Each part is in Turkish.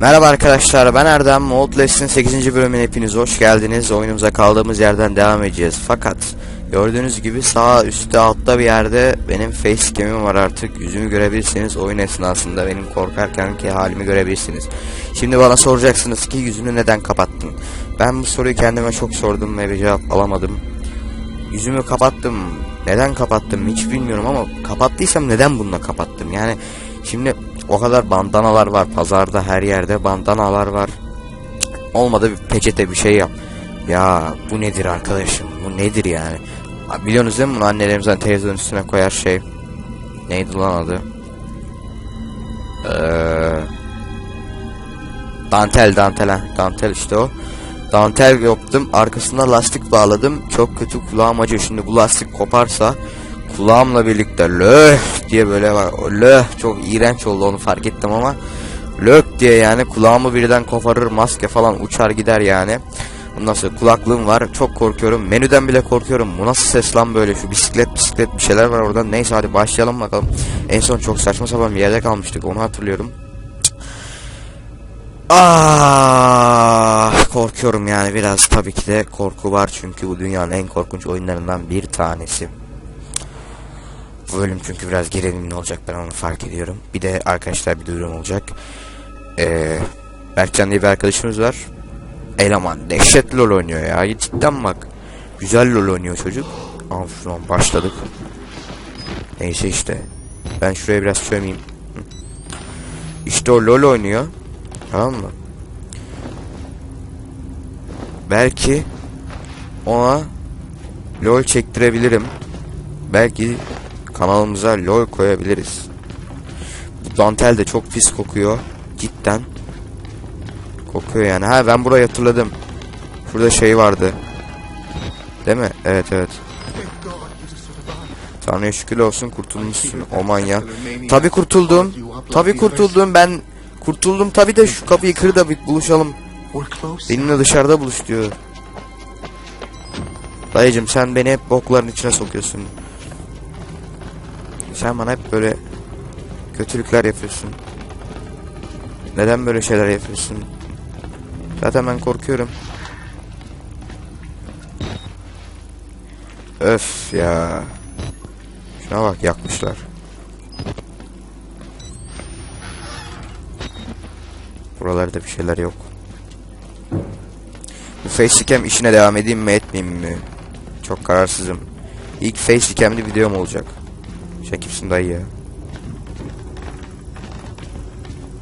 Merhaba arkadaşlar ben Erdem Outlast'in 8. bölümüne hepiniz hoş geldiniz. Oyunumuza kaldığımız yerden devam edeceğiz. Fakat gördüğünüz gibi sağ üstte altta bir yerde benim facecam'im var artık. Yüzümü görebilirsiniz. Oyun esnasında benim korkarkenki halimi görebilirsiniz. Şimdi bana soracaksınız ki yüzünü neden kapattın? Ben bu soruyu kendime çok sordum ve bir cevap alamadım. Yüzümü kapattım. Neden kapattım hiç bilmiyorum ama kapattıysam neden bununla kapattım? Yani şimdi o kadar bandanalar var pazarda her yerde bandanalar var. Olmadı bir peçete bir şey yap. Ya bu nedir arkadaşım? Bu nedir yani? Biliyorsunuz değil mi bunu annelerimizden televizyon üstüne koyar şey. Neydi lan adı? Eee Dantel dantel. Dantel işte o. Dantel yaptım. Arkasına lastik bağladım. Çok kötü kulağım acıyor. Şimdi bu lastik koparsa kulağımla birlikte löh diye böyle var. Löh çok iğrenç oldu onu fark ettim ama lök diye yani kulağımı birden koparır maske falan uçar gider yani. Ondan sonra kulaklığım var. Çok korkuyorum. Menüden bile korkuyorum. Bu nasıl ses lan böyle? Şu bisiklet bisiklet bir şeyler var orada. Neyse hadi başlayalım bakalım. En son çok saçma sapan bir yerde kalmıştık. Onu hatırlıyorum. Ah korkuyorum yani biraz tabii ki de korku var çünkü bu dünyanın en korkunç oyunlarından bir tanesi. Bu bölüm çünkü biraz gerilimli olacak ben onu fark ediyorum. Bir de arkadaşlar bir duyurum olacak. Ee, Berkcan diye bir arkadaşımız var. Eleman dehşet lol oynuyor ya cidden bak. Güzel lol oynuyor çocuk. Ama başladık. Neyse işte. Ben şuraya biraz çömeyim. Hı. İşte o lol oynuyor. Tamam mı? Belki ona LOL çektirebilirim. Belki kanalımıza LOL koyabiliriz. Bu dantel de çok pis kokuyor. Cidden. Kokuyor yani. Ha ben burayı hatırladım. Şurada şey vardı. Değil mi? Evet evet. Tanrı'ya şükür olsun kurtulmuşsun o manyak. Tabi kurtuldum. Tabi kurtuldum ben kurtuldum tabi de şu kapıyı kır da bir buluşalım. Benimle dışarıda buluş diyor. Dayıcım sen beni hep bokların içine sokuyorsun. Sen bana hep böyle kötülükler yapıyorsun. Neden böyle şeyler yapıyorsun? Zaten ben korkuyorum. Öf ya. Şuna bak yakmışlar. Buralarda bir şeyler yok. Bu facecam işine devam edeyim mi etmeyeyim mi? Çok kararsızım. İlk facecam'li videom olacak. Sen kimsin dayı ya?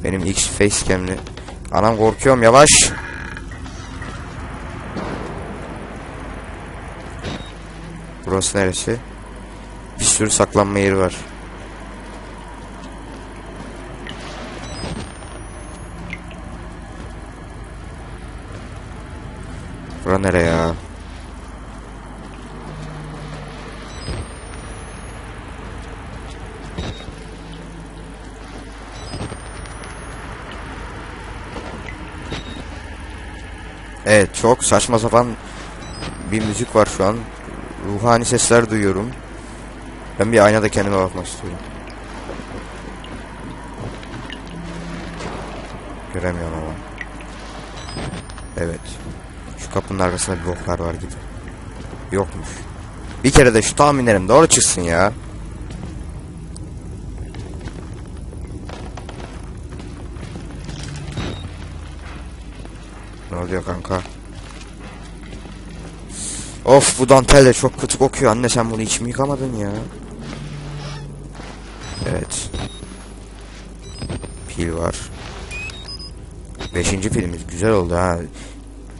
Benim ilk facecam'li. Anam korkuyorum yavaş. Burası neresi? Bir sürü saklanma yeri var. Bura nere ya? Evet çok saçma sapan bir müzik var şu an. Ruhani sesler duyuyorum. Ben bir aynada kendime bakmak istiyorum. Göremiyorum ama. Evet. Şu kapının arkasında bir boklar var gibi. Yokmuş. Bir kere de şu tahminlerim doğru çıksın ya. Oluyor kanka? Of bu dantel de çok kötü kokuyor. Anne sen bunu hiç mi yıkamadın ya? Evet. Pil var. Beşinci pilimiz güzel oldu ha.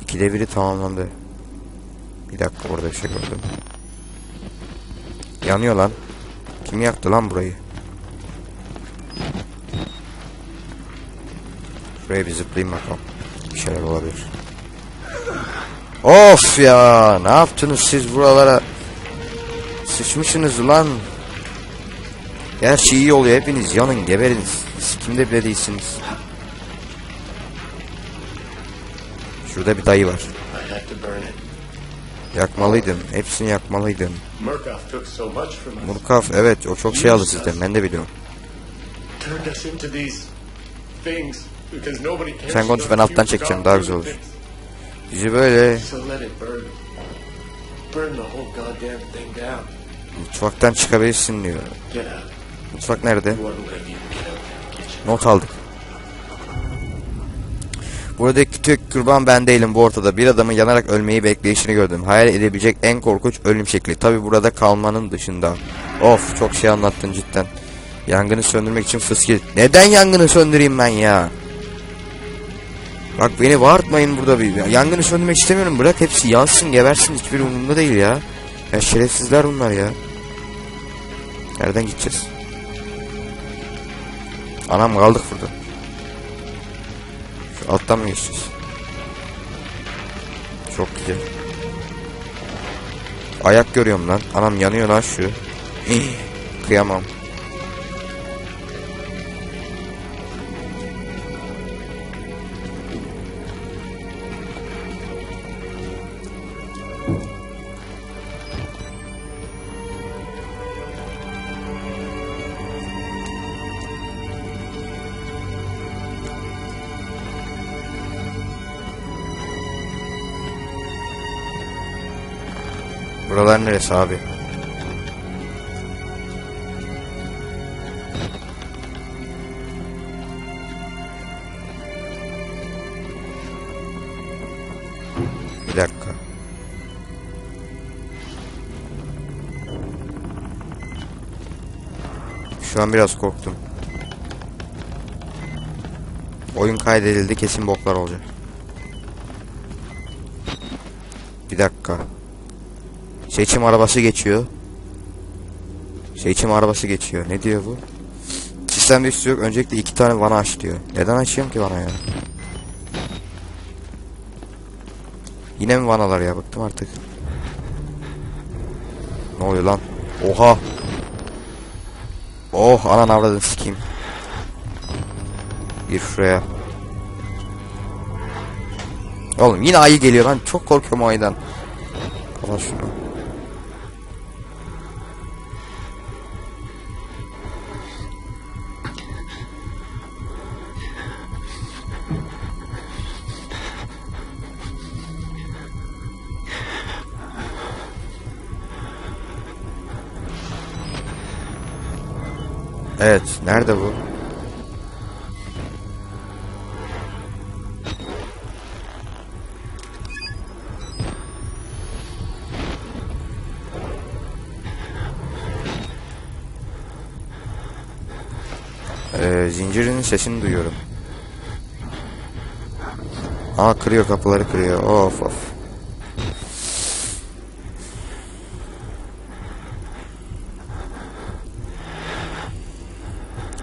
İkide biri tamamlandı. Bir dakika orada bir şey gördüm. Yanıyor lan. Kim yaktı lan burayı? Şuraya bir zıplayayım bakalım. Bir şeyler olabilir. Of ya ne yaptınız siz buralara? Sıçmışsınız lan. Gerçi iyi oluyor hepiniz yanın geberiniz. Siz kimde bile değilsiniz. Şurada bir dayı var. Yakmalıydım. Hepsini yakmalıydım. Murkaf evet o çok şey aldı sizden ben de biliyorum. Sen konuş, ben alttan çekeceğim, daha güzel olur. Yüzü böyle mutfaktan çıkabilirsin diyor. Mutfak nerede? Not aldık. Buradaki tek kurban ben değilim bu ortada. Bir adamın yanarak ölmeyi bekleyişini gördüm. Hayal edebilecek en korkunç ölüm şekli. Tabi burada kalmanın dışında. Of çok şey anlattın cidden. Yangını söndürmek için fıskil. Neden yangını söndüreyim ben ya? Bak beni bağırtmayın burada bir. ya. Yangını söndürmek istemiyorum. Bırak hepsi yansın gebersin. Hiçbir umurumda değil ya. Ya şerefsizler bunlar ya. Nereden gideceğiz? Anam kaldık burada. Şu alttan mı geçeceğiz? Çok güzel. Ayak görüyorum lan. Anam yanıyor lan şu. Kıyamam. Buralar neresi abi? Bir dakika. Şu an biraz korktum. Oyun kaydedildi kesin boklar olacak. Bir dakika. Seçim arabası geçiyor. Seçim arabası geçiyor. Ne diyor bu? Sistemde üstü yok. Öncelikle iki tane vana aç diyor. Neden açıyorum ki vana ya? Yine mi vanalar ya? Bıktım artık. Ne oluyor lan? Oha. Oh anan avradını sikeyim. Gir şuraya. Oğlum yine ayı geliyor lan. Çok korkuyorum o ayıdan. Kapat şunu. Evet, nerede bu? Ee, zincirinin sesini duyuyorum. Aa kırıyor kapıları kırıyor. Of of.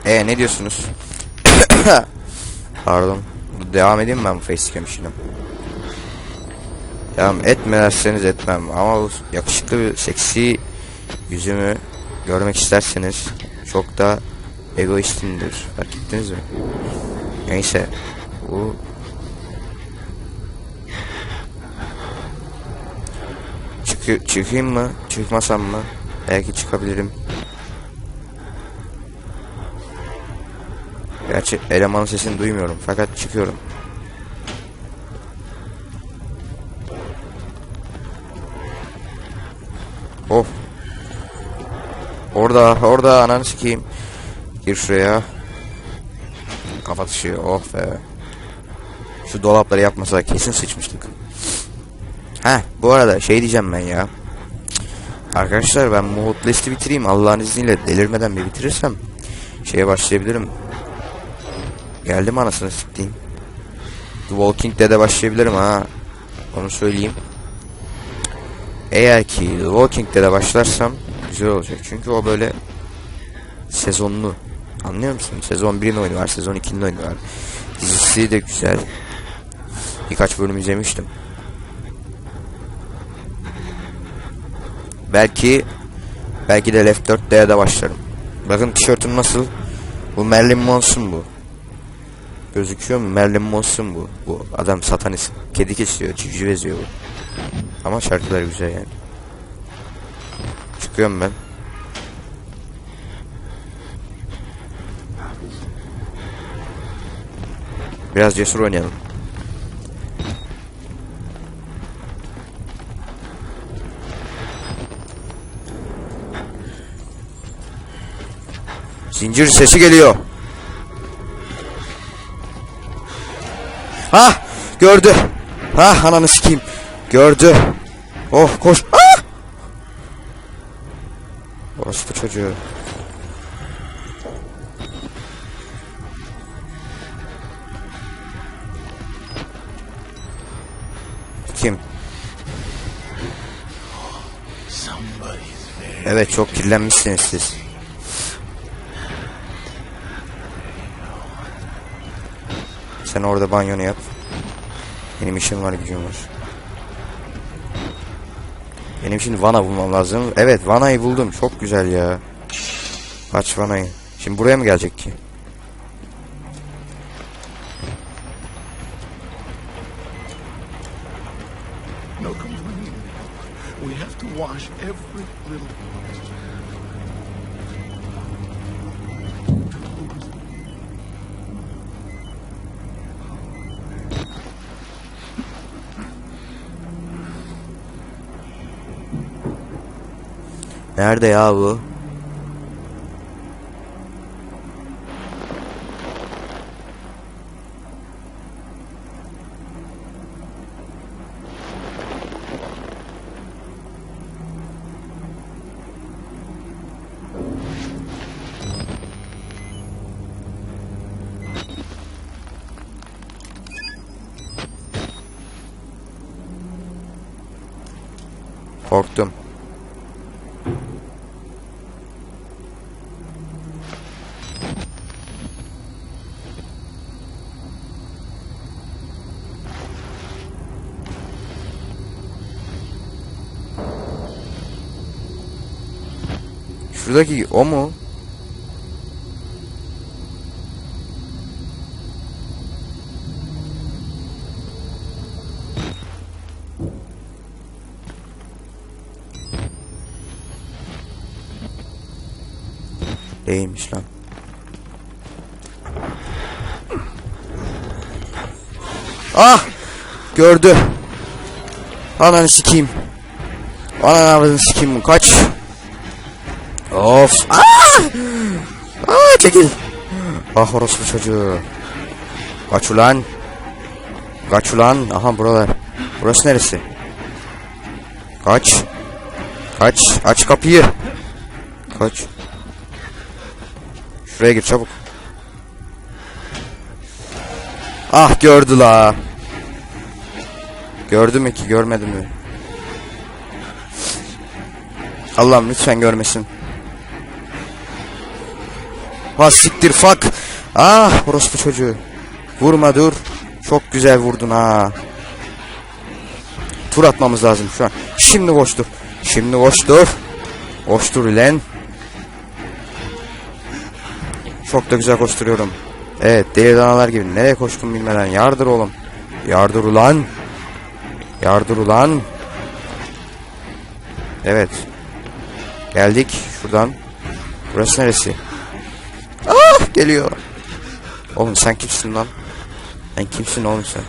E ne diyorsunuz? Pardon. Devam edeyim ben bu facecam işine? Devam etmezseniz etmem ama bu yakışıklı bir seksi yüzümü görmek isterseniz çok da egoistimdir. Fark ettiniz mi? Neyse. Bu Çıkı çıkayım mı? Çıkmasam mı? Belki çıkabilirim. Gerçi elemanın sesini duymuyorum fakat çıkıyorum. Of. Orada, orada ananı sikeyim. Gir şuraya. Kapat ışığı. Oh be. Şu dolapları yapmasa kesin sıçmıştık. Ha, bu arada şey diyeceğim ben ya. Arkadaşlar ben hot list'i bitireyim. Allah'ın izniyle delirmeden bir bitirirsem şeye başlayabilirim. Geldim anasını siktiğim. The Walking Dead'e başlayabilirim ha. Onu söyleyeyim. Eğer ki The Walking Dead'e başlarsam güzel olacak. Çünkü o böyle sezonlu. Anlıyor musun? Sezon 1'in oyunu var, sezon 2'nin oyunu var. Dizisi de güzel. Birkaç bölüm izlemiştim. Belki belki de Left 4'te de başlarım. Bakın tişörtüm nasıl? Bu Marilyn Manson bu. Gözüküyor mu? Marilyn Manson bu. Bu adam satanist. Kedi kesiyor, civciv eziyor bu. Ama şarkılar güzel yani. Çıkıyorum ben. Biraz cesur oynayalım. Zincir sesi geliyor. Ha gördü. Ha ananı sikeyim. Gördü. Oh koş. Ah! Orospu çocuğu. Kim? Evet çok kirlenmişsiniz siz. Sen orada banyonu yap. Benim işim var gücüm var. Benim şimdi vana bulmam lazım. Evet vanayı buldum. Çok güzel ya. Aç vanayı. Şimdi buraya mı gelecek ki? No complaining. We have to wash every little. Nerede ya bu? Korktum. Şuradaki o mu? Değilmiş lan. Ah! Gördü. Ananı sikeyim. Ananı sikeyim. Kaç. Of. Aa! Aa çekil. Ah orospu çocuğu. Kaç ulan. Kaç ulan. Aha buralar. Burası neresi? Kaç. Kaç. Aç kapıyı. Kaç. Şuraya gir çabuk. Ah gördü la. Gördü mü ki görmedi mi? Allah'ım lütfen görmesin. Ha siktir fuck. Ah orospu çocuğu. Vurma dur. Çok güzel vurdun ha. Tur atmamız lazım şu an. Şimdi koştur. Şimdi koştur. Koştur ulen. Çok da güzel koşturuyorum. Evet deli danalar gibi. Nereye koştum bilmeden. Yardır oğlum. Yardır ulan. Yardır ulan. Evet. Geldik şuradan. Burası neresi? Geliyor. Oğlum sen kimsin lan? Sen kimsin oğlum sen?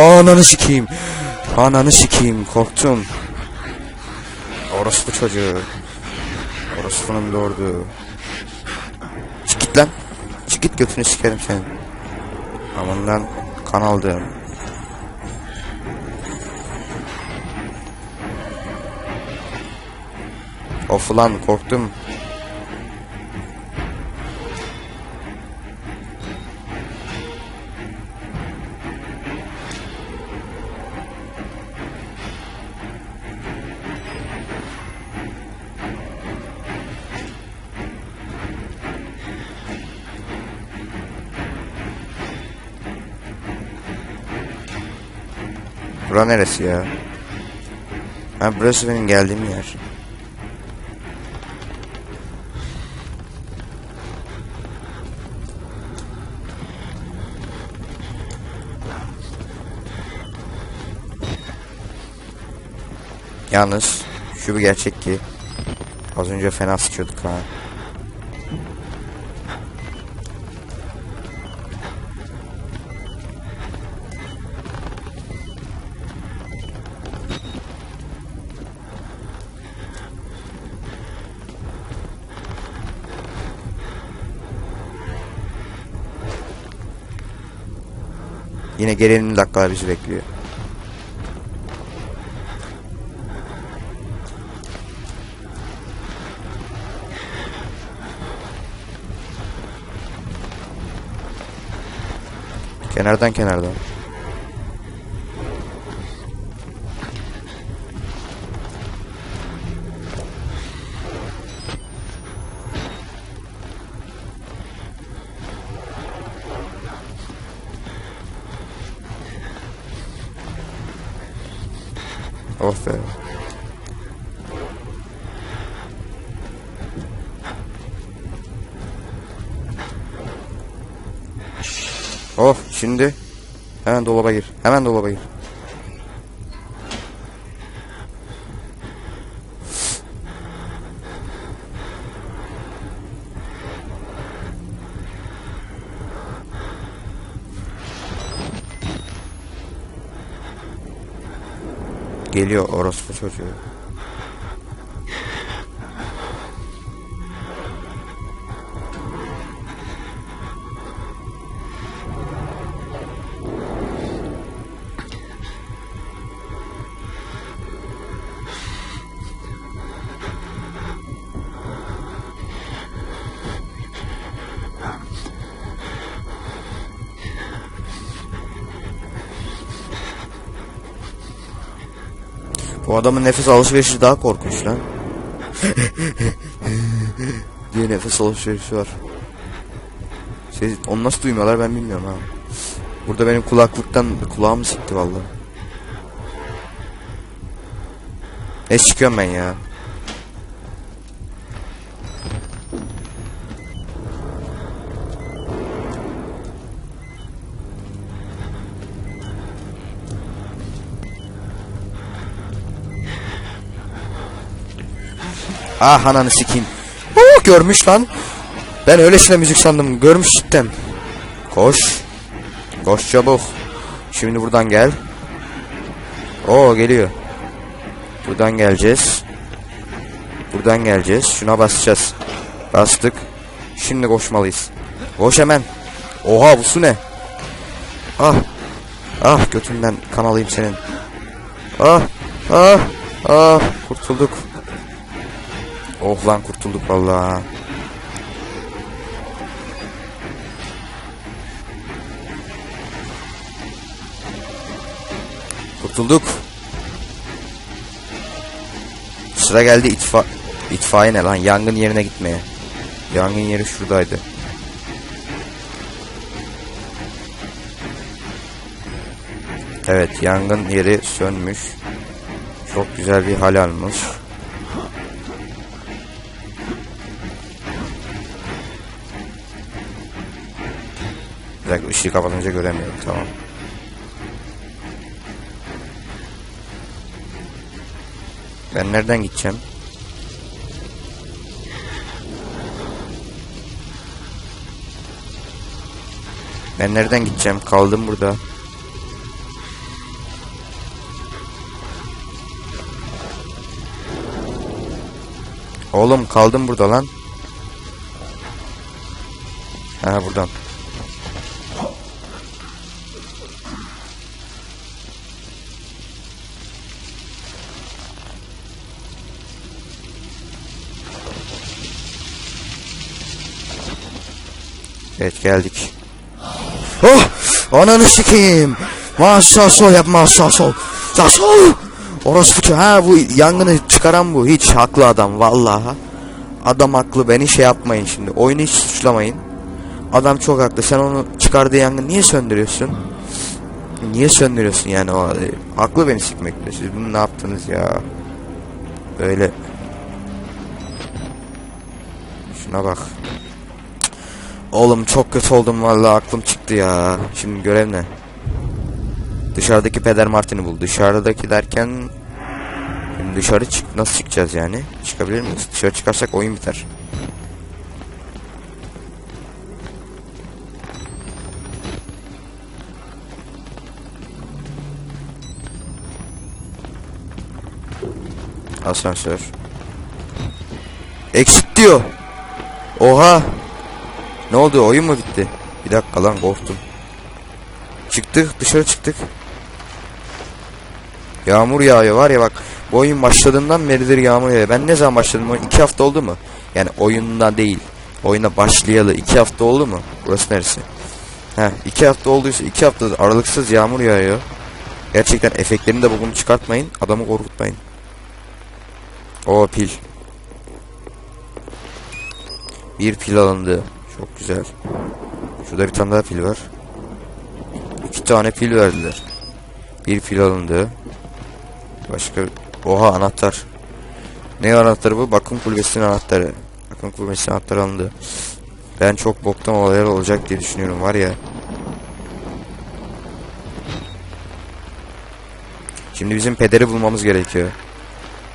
Ananı sikeyim. Ananı sikeyim korktum. Orospu çocuğu. Orospu'nun doğurdu. Çık git lan. Çık git götünü sikerim senin. Amandan kan aldım. Of ulan korktum. Bura neresi ya? Ha burası benim geldiğim yer. Yalnız şu bir gerçek ki az önce fena sıçıyorduk ha. Yine gerilimli dakikalar bizi bekliyor. Kenardan kenardan. Oh be. Şimdi hemen dolaba gir. Hemen dolaba gir. Geliyor orospu çocuğu. Bu adamın nefes alışverişi daha korkunç lan. diye nefes alışverişi var. Şey, onu nasıl duymuyorlar ben bilmiyorum ha. Burada benim kulaklıktan kulağımı sikti vallahi. Ne çıkıyorum ben ya. Ah ananı sikeyim. Oo, görmüş lan. Ben öylesine müzik sandım. Görmüş cidden. Koş. Koş çabuk. Şimdi buradan gel. Oo geliyor. Buradan geleceğiz. Buradan geleceğiz. Şuna basacağız. Bastık. Şimdi koşmalıyız. Koş hemen. Oha bu su ne? Ah. Ah götünden kan alayım senin. Ah. Ah. Ah. Kurtulduk. Oh lan kurtulduk vallahi. Kurtulduk. Sıra geldi itfa itfaiye ne lan yangın yerine gitmeye. Yangın yeri şuradaydı. Evet yangın yeri sönmüş. Çok güzel bir hal almış. Bir dakika ışığı kapatınca göremiyorum tamam. Ben nereden gideceğim? Ben nereden gideceğim? Kaldım burada. Oğlum kaldım burada lan. Evet geldik. Oh! Ananı sikeyim. Sağ sol yapma sağ sol. Sağ sol. Orospu ha bu yangını çıkaran bu. Hiç haklı adam vallahi. Adam haklı beni şey yapmayın şimdi. Oyunu hiç suçlamayın. Adam çok haklı. Sen onu çıkardığı yangını niye söndürüyorsun? Niye söndürüyorsun yani o e, haklı beni sikmekle. Siz bunu ne yaptınız ya? Böyle Şuna bak. Oğlum çok kötü oldum vallahi aklım çıktı ya. Şimdi görev ne? Dışarıdaki Peder Martin'i bul. Dışarıdaki derken şimdi dışarı çık nasıl çıkacağız yani? Çıkabilir miyiz? Dışarı çıkarsak oyun biter. Asansör. Exit diyor. Oha. Ne oldu oyun mu bitti? Bir dakika lan korktum. Çıktık dışarı çıktık. Yağmur yağıyor var ya bak. Bu oyun başladığından beridir yağmur yağıyor. Ben ne zaman başladım? Oyun hafta oldu mu? Yani oyunda değil. Oyuna başlayalı iki hafta oldu mu? Burası neresi? Heh iki hafta olduysa iki haftadır aralıksız yağmur yağıyor. Gerçekten efektlerini de bugün çıkartmayın. Adamı korkutmayın. O pil. Bir pil alındı. Çok güzel. Şurada bir tane daha pil var. İki tane pil verdiler. Bir pil alındı. Başka... Oha anahtar. Ne anahtarı bu? Bakım kulübesinin anahtarı. Bakım kulübesinin anahtarı alındı. Ben çok boktan olaylar olacak diye düşünüyorum var ya. Şimdi bizim pederi bulmamız gerekiyor.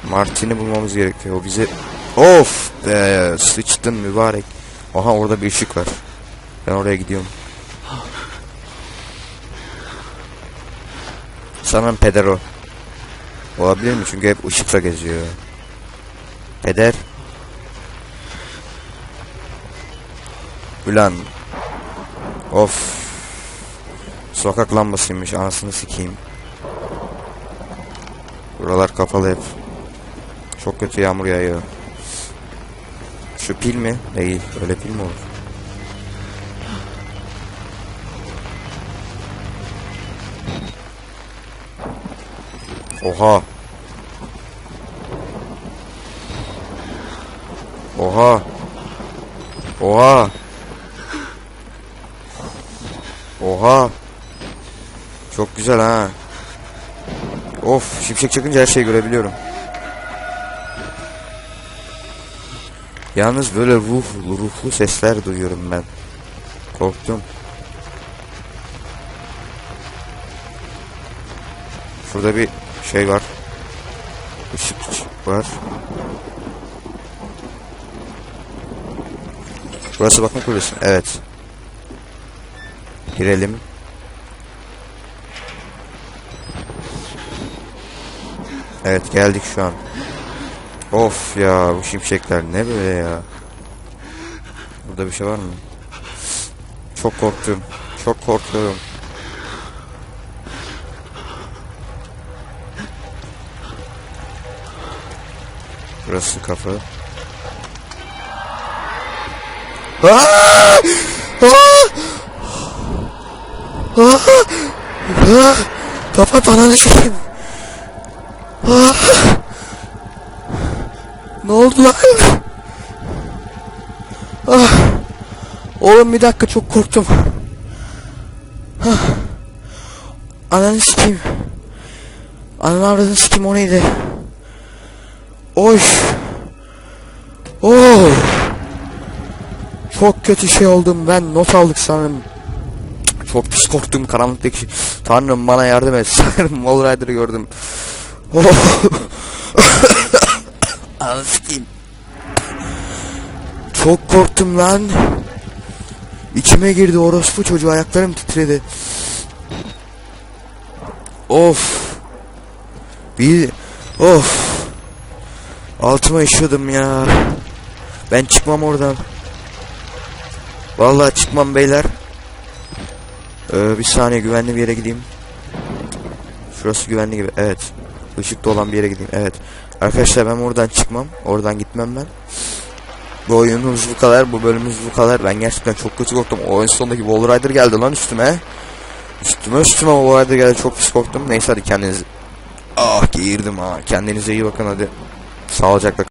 Martin'i bulmamız gerekiyor. O bize... Of be sıçtın mübarek. Aha orada bir ışık var. Ben oraya gidiyorum. Sanırım peder o. Olabilir mi? Çünkü hep ışıkla geziyor. Peder. Ulan. Of. Sokak lambasıymış. Anasını sikeyim. Buralar kapalı hep. Çok kötü yağmur yağıyor. Şu pil mi? Değil. Öyle pil mi olur? Oha. Oha. Oha. Oha. Çok güzel ha. Of şimşek çakınca her şeyi görebiliyorum. Yalnız böyle ruhlu ruhlu sesler duyuyorum ben. Korktum. Şurada bir şey var. Işık var. Burası bakım kulesi. Evet. Girelim. Evet geldik şu an. Of ya bu şimşekler ne böyle ya. Burada bir şey var mı? Çok korktum. Çok korkuyorum. Burası kapı. Aa! Aa! Aa! Aa! Kapat ananı sikeyim. Aa! Ne oldu lan? Ah. Oğlum bir dakika çok korktum. Ah. Ananı sikeyim. Ananı avradını sikeyim o neydi? Oy. Oh. Çok kötü şey oldum ben not aldık sanırım. Çok pis korktum karanlıktaki. Tanrım bana yardım et. Sanırım Wall gördüm. Oh. Ananı sikeyim. Çok korktum lan. İçime girdi orospu çocuğu ayaklarım titredi. Of. Bir of. Altıma işiyordum ya. Ben çıkmam oradan. Vallahi çıkmam beyler. Ee, bir saniye güvenli bir yere gideyim. Şurası güvenli gibi. Evet. Işıkta olan bir yere gideyim. Evet. Arkadaşlar ben oradan çıkmam. Oradan gitmem ben. Bu oyunumuz bu kadar. Bu bölümümüz bu kadar. Ben gerçekten çok kötü korktum. O oyun sonundaki Wall Rider geldi lan üstüme. Üstüme üstüme Wall Rider geldi. Çok pis korktum. Neyse hadi kendiniz... Ah geğirdim ha. Kendinize iyi bakın hadi. Sağlıcakla